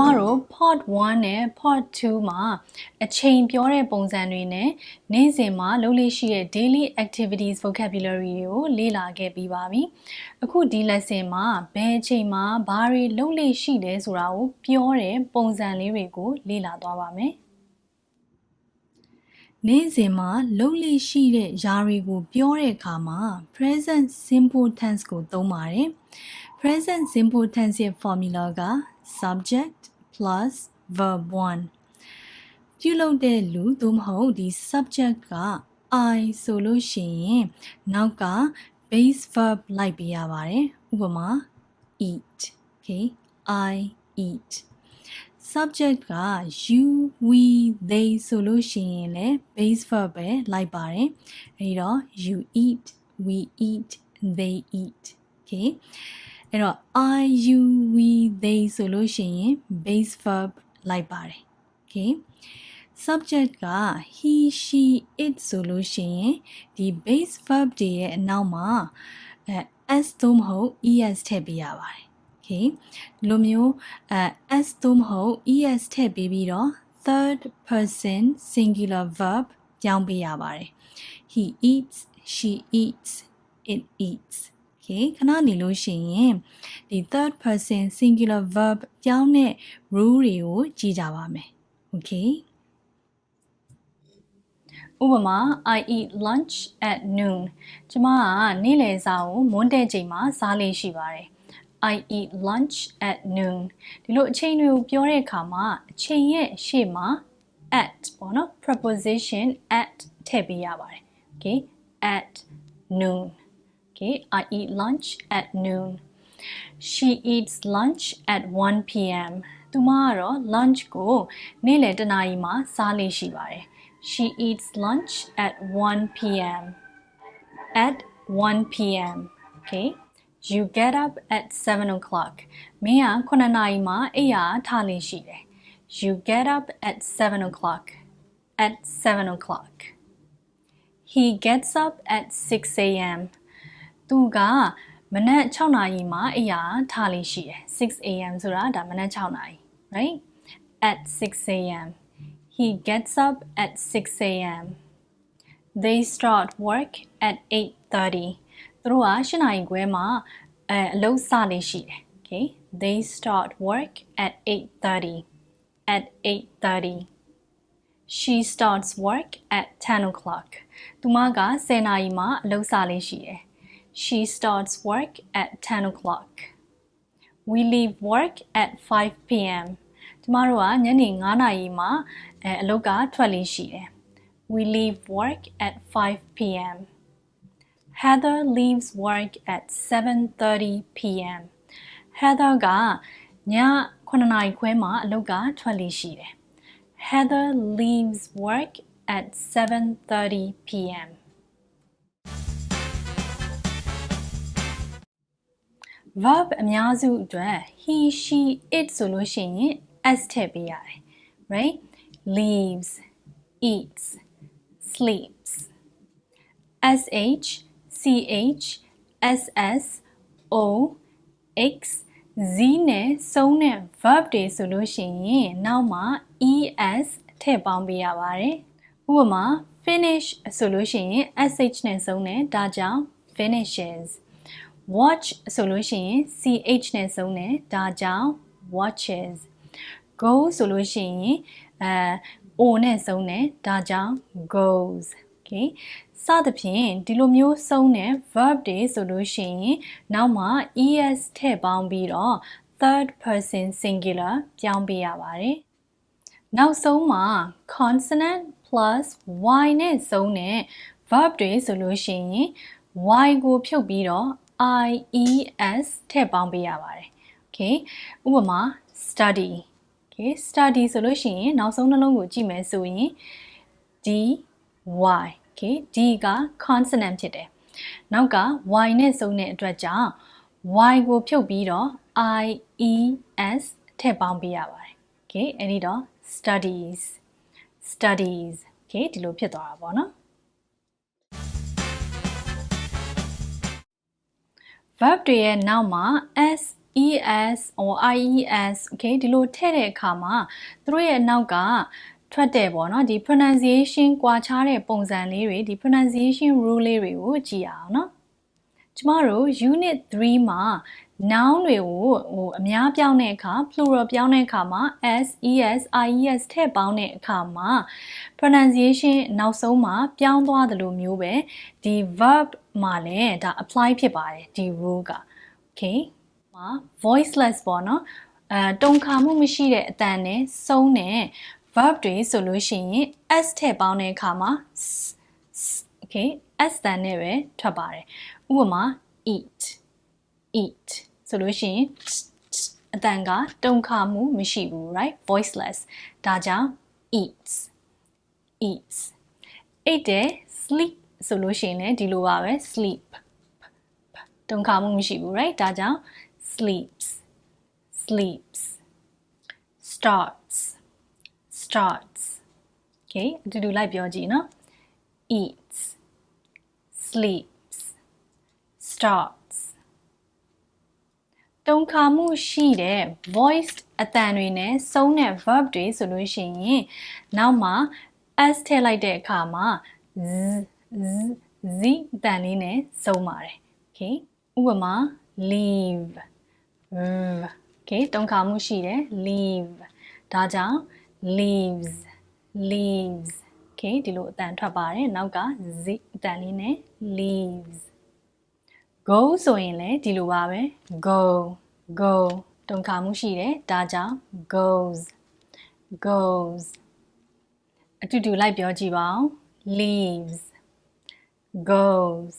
မတို့ part 1နဲ့ part 2မှာအချိန်ပြောတဲ့ပုံစံတွေနဲ့နေ့စဉ်မှာလုပ်လို့ရှိတဲ့ daily activities vocabulary တွေကိုလေ့လာခဲ့ပြီးပါပြီ။အခုဒီ lesson မှာဘယ်အချိန်မှာဘာတွေလုပ်လို့ရှိလဲဆိုတာကိုပြောတဲ့ပုံစံလေးတွေကို လေ့လာသွားပါမယ်။နေ့စဉ်မှာလုပ်လို့ရှိတဲ့ຢာတွေကိုပြောတဲ့အခါမှာ present simple tense ကိုသုံးပါတယ်။ present simple tense ရဲ့ formula က subject plus verb 1ပြုလုပ်တဲ့လူသို့မဟုတ်ဒီ subject က I ဆိုလို့ရှိရင်နောက်က base verb လိုက်ပေးရပါတယ်ဥပမာ eat okay I eat subject က you we they ဆိုလို့ရှိရင်လည်း base verb ပဲလိုက်ပါတယ်အဲဒီတော့ you eat we eat they eat okay အဲ့တော့ I you we they ဆိုလို့ရှိရင် base verb လိုက်ပါတယ် okay subject က he she it ဆိုလို့ရှိရင်ဒီ base verb တွေရဲ့အနောက်မှာအဲ s သို့မဟုတ် es ထည့်ပေးရပါတယ် okay ဒီလိုမျိုးအဲ s သို့မဟုတ် es ထည့်ပေးပြီးတော့ third person singular verb ပြောင်းပေးရပါတယ် he eats she eats it eats okay ခဏနေလို့ရှိရင်ဒီ third person singular verb ပြောင်းတဲ့ rule တွေကိုကြည့်ကြပါမယ် okay ဥပမာ I eat lunch at noon ကျမကနေ့လယ်စာကိုမွန်းတဲ့ချိန်မှာစားလေးရှိပါတယ် I eat lunch at noon ဒီလိုအချိန်တွေကိုပြောတဲ့အခါမှာအချိန်ရဲ့ရှေ့မှာ at ပေါ့နော် preposition at ထည့်ပေးရပါတယ် okay at noon okay I eat lunch at noon she eats lunch at 1 p.m. သူမကတော့ lunch ကိုနေ့လယ်တနာရီမှာစားလေးရှိပါတယ် She eats lunch at 1 p.m. at 1 p.m. Okay You get up at 7 o'clock မင်းက9နာရီမှာအိယာထားလေးရှိတယ် You get up at 7 o'clock at 7 o'clock He gets up at 6 a.m. သူကမနက်6နာရီမှာအိယာထားလေးရှိတယ်6 a.m. ဆိုတာဒါမနက်6နာရီ right at 6 a.m. He gets up at 6 a.m. They start work at 8:30. သူတို့က8နာရီခွဲမှာအဲအလုပ်စလေးရှိတယ် Okay They start work at 8:30. At 8:30. She starts work at 10 o'clock. သူမက10နာရီမှာအလုပ်စလေးရှိတယ် She starts work at 10 o'clock. We leave work at 5 p.m. ကျမတို့ကညနေ9နာရီမှာအဲအလုပ်ကထွက်လေးရှိတယ် We leave work at 5 p.m. Heather leaves work at 7:30 p.m. Heather ကည9နာရီခွဲမှာအလုပ်ကထွက်လေးရှိတယ် Heather leaves work at 7:30 p.m. verb အများစုအတွက် he she it ဆိုလို့ရှိရင် s ထည့်ပေးရတယ် right leaves eats sleeps sh ch ss o x z နဲ့စုံတဲ့ verb တွေဆိုလို့ရှိရင်နောက်မှာ es ထည့်ပေါင်းပေးရပါတယ်ဥပမာ finish ဆိုလို့ရှိရင် sh နဲ့စုံတယ်ဒါကြောင့် finishes Watch ဆိုလို့ရှိရင် ch နဲ့စုံတယ်ဒါကြောင့် watches go ဆိုလို့ရှိရင်အဲ o နဲ့စုံတယ်ဒါကြောင့် goes okay စသဖြင့်ဒီလိုမျိုးစုံတဲ့ verb တွေဆိုလို့ရှိရင်နောက်မှာ es ထည့်ပေါင်းပြီးတော့ third person singular ပြောင်းပေးရပါတယ်နောက်ဆုံးမှာ consonant plus y နဲ့စုံတဲ့ verb တွေဆိုလို့ရှိရင် y ကိုဖြုတ်ပြီးတော့ ies ထည့်ပေါင်းပေးရပါတယ် okay ဥပမာ study okay study ဆိုလို့ရှိရင်နောက်ဆုံးနှလုံးကိုကြည့်မယ်ဆိုရင် d y okay d က consonant ဖြစ်တယ်နောက်က y နဲ့စုံတဲ့အတွက်ကြောင့် y ကိုဖြုတ်ပြီးတော့ i e s ထည့်ပေါင်းပေးရပါတယ် okay အဲ့ဒီတော့ studies studies okay ဒီလိုဖြစ်သွားတာပေါ့နော် verb တွေရဲ့နောက်မှာ s es or ies okay ဒီလိုထည့်တဲ့အခါမှာသူတို့ရဲ့အနောက်ကထွက်တယ်ပေါ့နော်ဒီ pronunciation ကွာခြားတဲ့ပုံစံလေးတွေဒီ pronunciation rule လေးတွေကိုကြည့်ရအောင်နော်ကျမတို့ unit 3မှာ noun တွေကိုဟိုအများပြောင်းတဲ့အခါ plural ပြောင်းတဲ့အခါမှာ s es ies ထည့်ပေါင်းတဲ့အခါမှာ pronunciation နောက်ဆုံးမှာပြောင်းသွားတယ်လို့မျိုးပဲဒီ verb မှာလည်းဒါ apply ဖြစ်ပါတယ်ဒီ rule က okay မှာ voiceless ပေါ့နော်အဲတုံခါမှုမရှိတဲ့အတန်နဲ့စုံးတဲ့ verb တွေဆိုလို့ရှိရင် s ထည့်ပေါင်းတဲ့အခါမှာ s- s- okay s တန်နဲ့ပဲထွက်ပါတယ်ဥပမာ eat eat ဆိုလို့ရှိရင် ts- ts အတန်ကတုံခါမှုမရှိဘူး right voiceless ဒါကြောင့် eats eats အိတ်တယ် sleep ဆိုလို့ရှိရင်လည်းဒီလိုပါပဲ sleep တုံခါမှုမရှိဘူး right ဒါကြောင့် sleeps sleeps starts starts okay အတူတူလိုက်ပြောကြည့်နော် eats sleeps starts တုံခါမှုရှိတဲ့ voiced အတန်တွေနဲ့စုံးတဲ့ verb တွေဆိုလို့ရှိရင်နောက်မှာ s ထည့်လိုက်တဲ့အခါမှာ z z z အတန်လေးနဲ့စုံးပါတယ် okay ဥပမာ leave v okay တုံခါမှုရှိတယ် leave ဒါကြောင့် leaves leaves okay ဒီလိုအတန်ထွက်ပါတယ်နောက်က z အတန်လေးနဲ့ leaves go ဆိုရင်လည်းဒီလိုပါပဲ go go တုံခါမှုရှိတယ်ဒါကြောင့် goes goes အတူတူလိုက်ပြောကြည့်ပါဦး leaves goes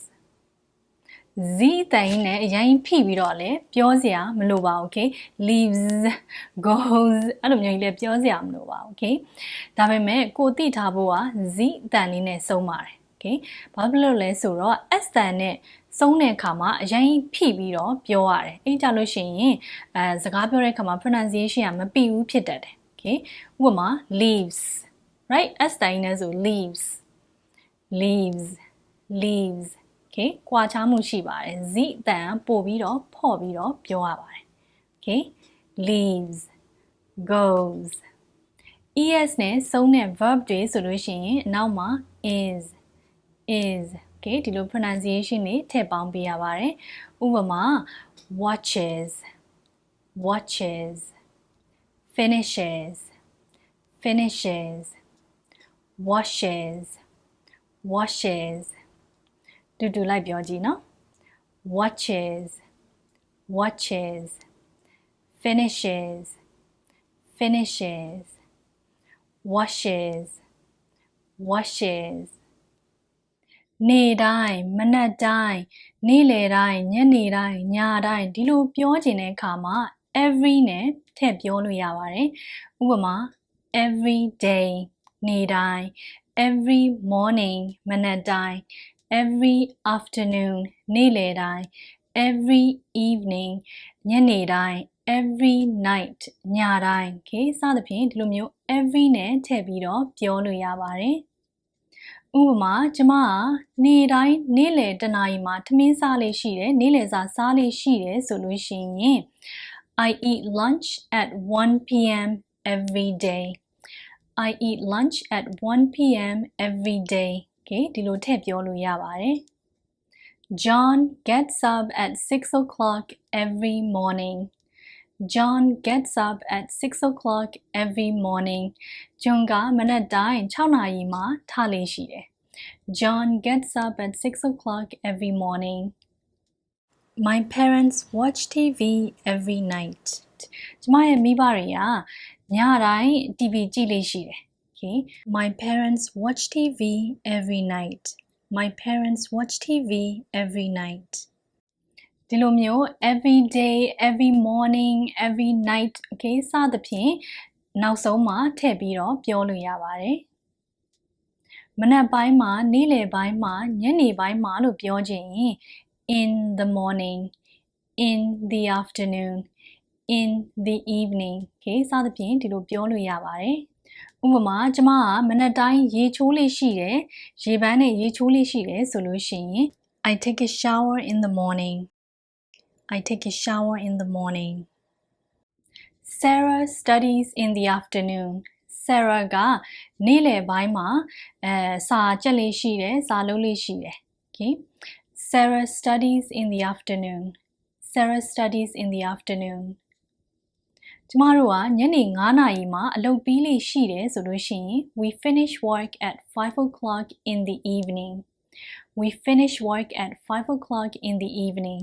z တန်ကြီးနဲ့အရင်ဖိပြီးတော့လည်းပြောစရာမလိုပါဘူး okay leaves goes အဲ့လိုမျိုးကြီးလည်းပြောစရာမလိုပါဘူး okay ဒါပေမဲ့ကိုသိထားဖို့က z တန်လေးနဲ့စုံပါတယ် okay ဘာဖြစ်လို့လဲဆိုတော့ s တန်နဲ့ စုံတဲ့အခါမှာအရင်ဖိပြီးတော့ပြောရတယ်အဲ့ကြလို့ရှိရင်အဲစကားပြောတဲ့အခါမှာ pronunciation ကမပြဘူးဖြစ်တတ်တယ် okay ဥပမာ leaves right s တန်နဲ့ဆို leaves leaves leaves okay ကွာခြားမှုရှိပါတယ် z အတန်ပို့ပြီးတော့ဖော့ပြီးတော့ပြောရပါတယ် okay leaves goes es နဲ့စုံတဲ့ verb တွေဆိုလို့ရှိရင်အနောက်မှာ is is okay ဒီလို pronunciation တွေထည့်ပေါင်းပေးရပါတယ်ဥပမာ watches watches finishes finishes washes washes တူတူလိုက်ပြောကြည့်နော် watches watches finishes finishes washes washes နေ့တိုင်းမနက်တိုင်းနေ့လယ်တိုင်းညနေတိုင်းညတိုင်းဒီလိုပြောချင်တဲ့အခါမှာ every နဲ့ထည့်ပြောလို့ရပါတယ်ဥပမာ every day နေ့တိုင်း every morning မနက်တိုင်း every afternoon နေ့လယ်တိုင်း every evening ညနေတိုင်း every night ညတိုင်း okay စသဖြင့်ဒီလိုမျိုး every နဲ့ထည့်ပြီးတော့ပြောလို့ရပါတယ် ဥပမာကျမကနေ့တိုင်းနေ့လယ်တနာရီမှာထမင်းစားလေးရှိတယ်နေ့လယ်စာစားလေးရှိတယ်ဆိုလို့ရှိရင် I eat lunch at 1 p.m. every day I eat lunch at 1 p.m. every day okay ဒီလိုထည့်ပြောလို့ရပါတယ် John gets up at 6 o'clock every morning John gets up at 6 o'clock every morning. John ကမနက်တိုင်း6နာရီမှာထလေးရှိတယ်. John gets up at 6 o'clock every morning. My parents watch TV every night. ကျမရဲ့မိဘတွေကညတိုင်း TV ကြည့်လေးရှိတယ်. Okay. My parents watch TV every night. My parents watch TV every night. ဒီလိုမျိုး every day every morning every night okay စသဖြင့်နောက်ဆုံးမှာထည့်ပြီးတော့ပြောလို့ရပါတယ်မနက်ပိုင်းမှာနေ့လယ်ပိုင်းမှာညနေပိုင်းမှာလို့ပြောချင်ရင် in the morning in the afternoon in the evening okay စသဖြင့်ဒီလိုပြောလို့ရပါတယ်ဥပမာကျမကမနက်တိုင်းရေချိုးလေးရှိတယ်ရေပန်းနဲ့ရေချိုးလေးရှိတယ်ဆိုလို့ရှိရင် I take a shower in the morning I take a shower in the morning. Sarah studies in the afternoon. Sarah ကနေ့လယ်ပိုင်းမှာအဲစာကြက်လေးရှိတယ်စာလုံးလေးရှိတယ် Okay Sarah studies in the afternoon Sarah studies in the afternoon ကျမတို့ကညနေ9နာရီမှာအလုပ်ပြီးလေးရှိတယ်ဆိုလို့ရှိရင် we finish work at 5 o'clock in the evening we finish work at 5 o'clock in the evening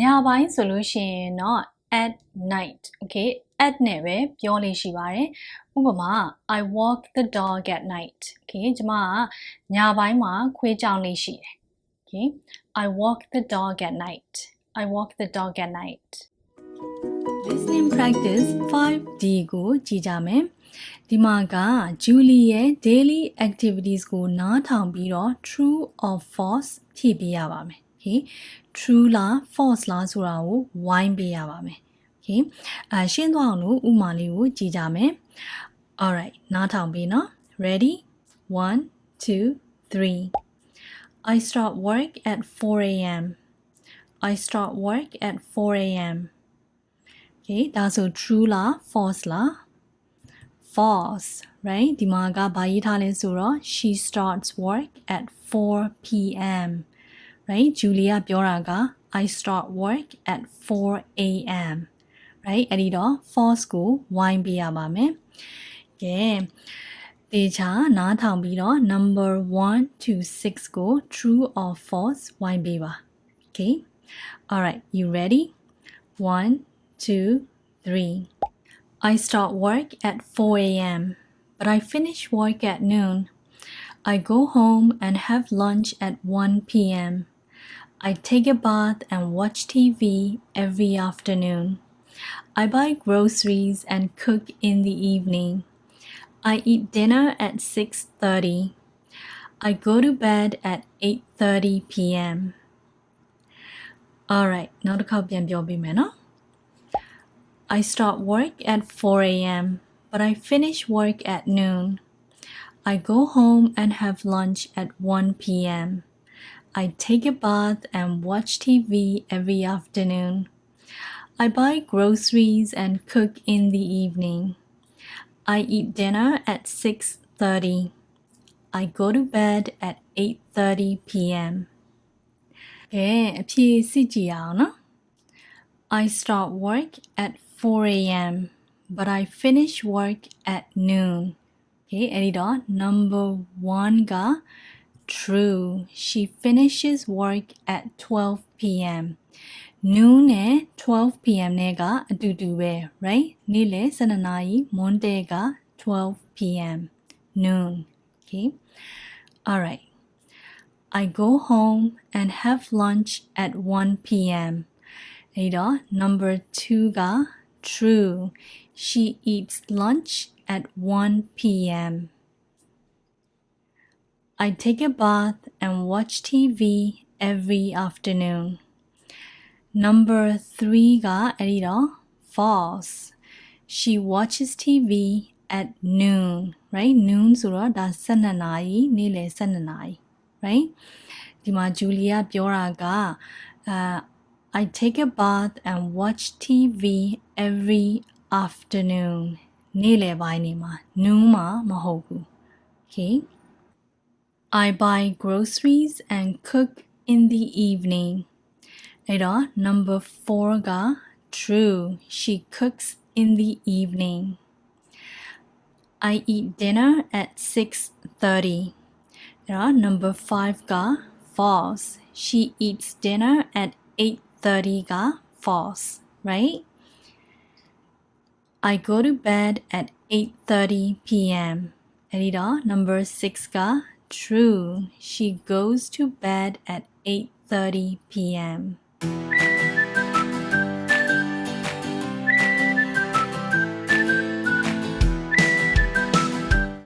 ညပိုင်းဆိုလို့ရှိရင်တော့ at night okay at နဲ့ပဲပြောလေးရှိပါတယ်ဥပမာ I walk the dog at night okay ကျမကညပိုင်းမှာခွေးကြောင်လေးရှိတယ် okay I walk the dog at night I walk the dog at night listening practice 5D ကိုကြည့်ကြမယ်ဒီမှာက Julie ရဲ့ daily activities ကိုနားထောင်ပြီးတော့ true or false ဖြည့်ပေးရပါမယ် okay true လား false လားဆိုတာကိုဝိုင်းပေးရပါမယ် okay အရှင်းသွားအောင်လို့ဥမာလေးကိုကြည့်ကြမယ် alright နားထောင်ပြီးနော် ready 1 2 3 I start work at 4 a.m. I start work at 4 a.m. Okay ဒါဆို true လား false လား false right ဒီမှာကဘာရေးထားလဲဆိုတော့ she starts work at 4 p.m. right Julia ပြောတာက I start work at 4 a.m. right အဲ့ဒီတော့ false ကိုဝိုင်းပေးရပါမယ်ကဲတေချာနားထောင်ပြီးတော့ number 1 to 6ကို true or false ဝိုင်းပေးပါ okay all right you ready 1 2 3 I start work at 4 a.m. but I finish work at noon. I go home and have lunch at 1 p.m. I take a bath and watch TV every afternoon. I buy groceries and cook in the evening. I eat dinner at 6:30. I go to bed at 8:30 p.m. All right, နောက်တစ်ခေါက်ပြန်ပြောပေးမယ်နော် I start work at 4 a.m., but I finish work at noon. I go home and have lunch at 1 p.m. I take a bath and watch TV every afternoon. I buy groceries and cook in the evening. I eat dinner at 6:30. I go to bed at 8:30 p.m. ကဲအဖြေစစ်ကြည့်အောင်နော် I start work at 4 a.m. but I finish work at noon. Okay, အဲ့ဒီတော့ number 1က true. She finishes work at 12 p.m. noon နဲ့ 12 p.m. နဲ့ကအတူတူပဲ right နေ့လယ်12နာရီမွန်းတဲ့က12 p.m. noon. Okay. All right. I go home and have lunch at 1 p.m. အဲ့တော့ number 2က true. She eats lunch at 1 p.m. I take a bath and watch TV every afternoon. Number 3ကအဲ့ဒီတော့ false. She watches TV at noon, right? noon ဆိုတော့ဒါ12နာရီနေ့လယ်12နာရီ right? ဒီမှာဂျူလီယာပြောတာကအာ I take a bath and watch TV every afternoon နေ့လယ်ပိုင်းနေမှာ noon မှာမဟုတ်ဘူး okay I buy groceries and cook in the evening အဲ့တော့ number 4က true she cooks in the evening I eat dinner at 6:30 အဲ့တော့ number 5က false she eats dinner at 8:30က false right I go to bed at 8:30 p.m. အဲ့ဒီတော့ number 6က true she goes to bed at 8:30 p.m.